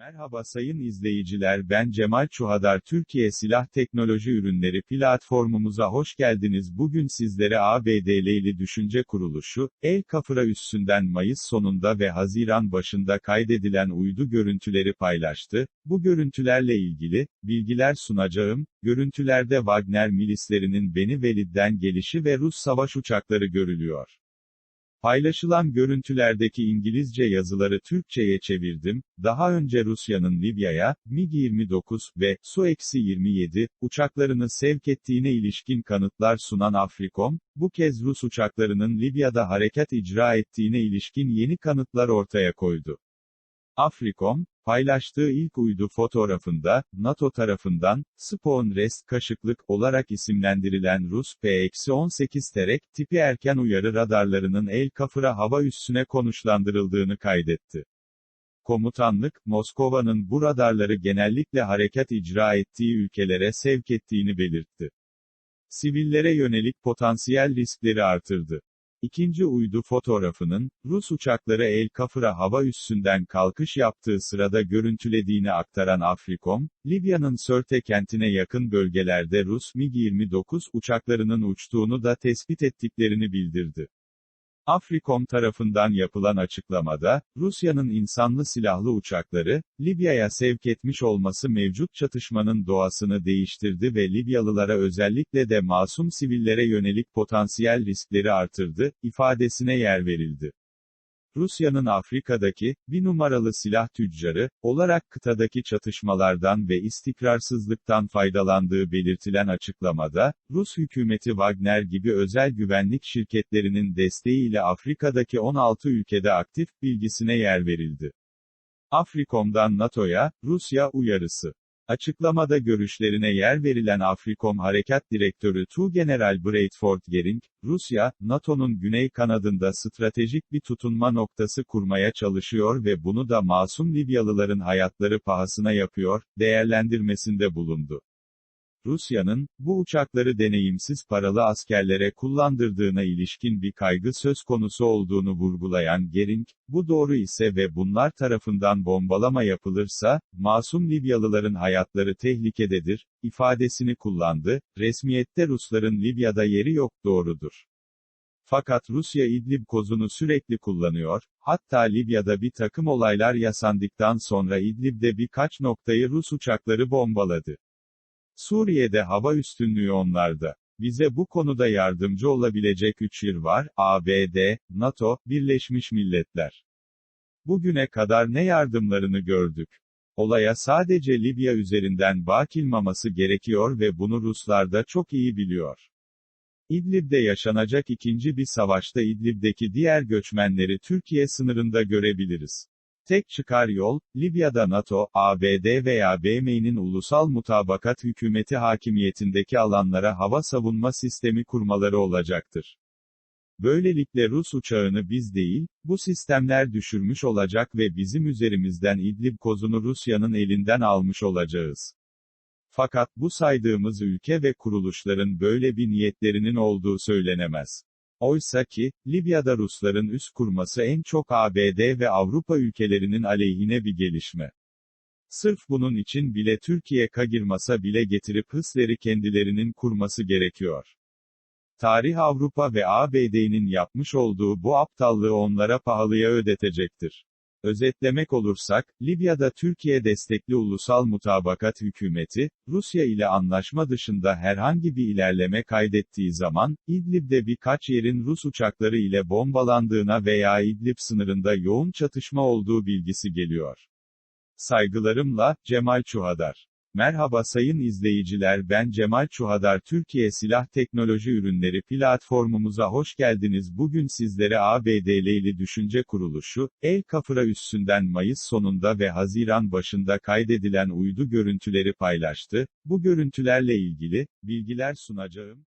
Merhaba sayın izleyiciler ben Cemal Çuhadar Türkiye Silah Teknoloji Ürünleri platformumuza hoş geldiniz. Bugün sizlere ABD'li Düşünce Kuruluşu, El Kafra üssünden Mayıs sonunda ve Haziran başında kaydedilen uydu görüntüleri paylaştı. Bu görüntülerle ilgili, bilgiler sunacağım. Görüntülerde Wagner milislerinin Beni Velid'den gelişi ve Rus savaş uçakları görülüyor. Paylaşılan görüntülerdeki İngilizce yazıları Türkçe'ye çevirdim. Daha önce Rusya'nın Libya'ya, MiG-29 ve Su-27 uçaklarını sevk ettiğine ilişkin kanıtlar sunan Afrikom, bu kez Rus uçaklarının Libya'da harekat icra ettiğine ilişkin yeni kanıtlar ortaya koydu. Afrikom, paylaştığı ilk uydu fotoğrafında, NATO tarafından, Spawn Rest kaşıklık olarak isimlendirilen Rus P-18 Terek tipi erken uyarı radarlarının El Kafra hava üssüne konuşlandırıldığını kaydetti. Komutanlık, Moskova'nın bu radarları genellikle harekat icra ettiği ülkelere sevk ettiğini belirtti. Sivillere yönelik potansiyel riskleri artırdı. İkinci uydu fotoğrafının, Rus uçakları El Kafra hava üssünden kalkış yaptığı sırada görüntülediğini aktaran Afrikom, Libya'nın Sörte kentine yakın bölgelerde Rus MiG-29 uçaklarının uçtuğunu da tespit ettiklerini bildirdi. Afrikom tarafından yapılan açıklamada, Rusya'nın insanlı silahlı uçakları, Libya'ya sevk etmiş olması mevcut çatışmanın doğasını değiştirdi ve Libyalılara özellikle de masum sivillere yönelik potansiyel riskleri artırdı, ifadesine yer verildi. Rusya'nın Afrika'daki, bir numaralı silah tüccarı, olarak kıtadaki çatışmalardan ve istikrarsızlıktan faydalandığı belirtilen açıklamada, Rus hükümeti Wagner gibi özel güvenlik şirketlerinin desteğiyle Afrika'daki 16 ülkede aktif, bilgisine yer verildi. Afrikom'dan NATO'ya, Rusya uyarısı. Açıklamada görüşlerine yer verilen Afrikom Harekat Direktörü Tuğgeneral Bradford Gering, Rusya, NATO'nun güney kanadında stratejik bir tutunma noktası kurmaya çalışıyor ve bunu da masum Libyalıların hayatları pahasına yapıyor, değerlendirmesinde bulundu. Rusya'nın, bu uçakları deneyimsiz paralı askerlere kullandırdığına ilişkin bir kaygı söz konusu olduğunu vurgulayan Gering, bu doğru ise ve bunlar tarafından bombalama yapılırsa, masum Libyalıların hayatları tehlikededir, ifadesini kullandı, resmiyette Rusların Libya'da yeri yok doğrudur. Fakat Rusya İdlib kozunu sürekli kullanıyor, hatta Libya'da bir takım olaylar yasandıktan sonra İdlib'de birkaç noktayı Rus uçakları bombaladı. Suriye'de hava üstünlüğü onlarda. Bize bu konuda yardımcı olabilecek üç yer var, ABD, NATO, Birleşmiş Milletler. Bugüne kadar ne yardımlarını gördük? Olaya sadece Libya üzerinden bakilmaması gerekiyor ve bunu Ruslar da çok iyi biliyor. İdlib'de yaşanacak ikinci bir savaşta İdlib'deki diğer göçmenleri Türkiye sınırında görebiliriz. Tek çıkar yol, Libya'da NATO, ABD veya BM'nin ulusal mutabakat hükümeti hakimiyetindeki alanlara hava savunma sistemi kurmaları olacaktır. Böylelikle Rus uçağını biz değil, bu sistemler düşürmüş olacak ve bizim üzerimizden İdlib kozunu Rusya'nın elinden almış olacağız. Fakat bu saydığımız ülke ve kuruluşların böyle bir niyetlerinin olduğu söylenemez. Oysa ki, Libya'da Rusların üs kurması en çok ABD ve Avrupa ülkelerinin aleyhine bir gelişme. Sırf bunun için bile Türkiye kagirmasa bile getirip hısleri kendilerinin kurması gerekiyor. Tarih Avrupa ve ABD'nin yapmış olduğu bu aptallığı onlara pahalıya ödetecektir. Özetlemek olursak, Libya'da Türkiye destekli ulusal mutabakat hükümeti, Rusya ile anlaşma dışında herhangi bir ilerleme kaydettiği zaman, İdlib'de birkaç yerin Rus uçakları ile bombalandığına veya İdlib sınırında yoğun çatışma olduğu bilgisi geliyor. Saygılarımla, Cemal Çuhadar. Merhaba sayın izleyiciler ben Cemal Çuhadar Türkiye Silah Teknoloji Ürünleri platformumuza hoş geldiniz. Bugün sizlere ABD'li Düşünce Kuruluşu, El Kafra üssünden Mayıs sonunda ve Haziran başında kaydedilen uydu görüntüleri paylaştı. Bu görüntülerle ilgili, bilgiler sunacağım.